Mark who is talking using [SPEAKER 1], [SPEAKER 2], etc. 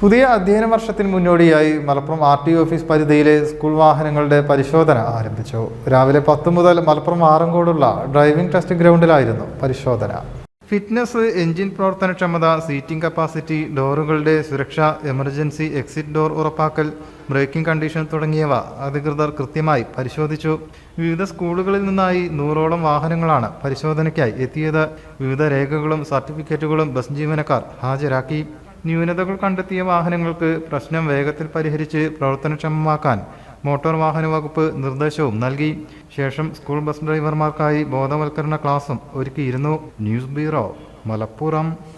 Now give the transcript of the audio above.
[SPEAKER 1] പുതിയ അധ്യയന വർഷത്തിന് മുന്നോടിയായി മലപ്പുറം ആർ ടി ഓഫീസ് പരിധിയിലെ സ്കൂൾ വാഹനങ്ങളുടെ പരിശോധന ആരംഭിച്ചു. രാവിലെ പത്ത് മുതൽ മലപ്പുറം ആറങ്കോടുള്ള ഡ്രൈവിംഗ് ടെസ്റ്റ് ഗ്രൗണ്ടിലായിരുന്നു പരിശോധന. ഫിറ്റ്നസ് എഞ്ചിൻ പ്രവർത്തനക്ഷമത സീറ്റിംഗ് കപ്പാസിറ്റി ഡോറുകളുടെ സുരക്ഷ എമർജൻസി എക്സിറ്റ് ഡോർ ഉറപ്പാക്കൽ ബ്രേക്കിംഗ് കണ്ടീഷൻ തുടങ്ങിയവ അധികൃതർ കൃത്യമായി പരിശോധിച്ചു. വിവിധ സ്കൂളുകളിൽ നിന്നായി നൂറോളം വാഹനങ്ങളാണ് പരിശോധനയ്ക്കായി എത്തിയത്. വിവിധ രേഖകളും സർട്ടിഫിക്കറ്റുകളും ബസ് ജീവനക്കാർ ഹാജരാക്കി. ന്യൂനതകൾ കണ്ടെത്തിയ വാഹനങ്ങൾക്ക് പ്രശ്നം വേഗത്തിൽ പരിഹരിച്ച് പ്രവർത്തനക്ഷമമാക്കാൻ മോട്ടോർ വാഹന വകുപ്പ് നിർദ്ദേശവും നൽകി. ശേഷം സ്കൂൾ ബസ് ഡ്രൈവർമാർക്കായി ബോധവൽക്കരണ ക്ലാസും ഒരുക്കിയിരുന്നു. News bureau Malappuram.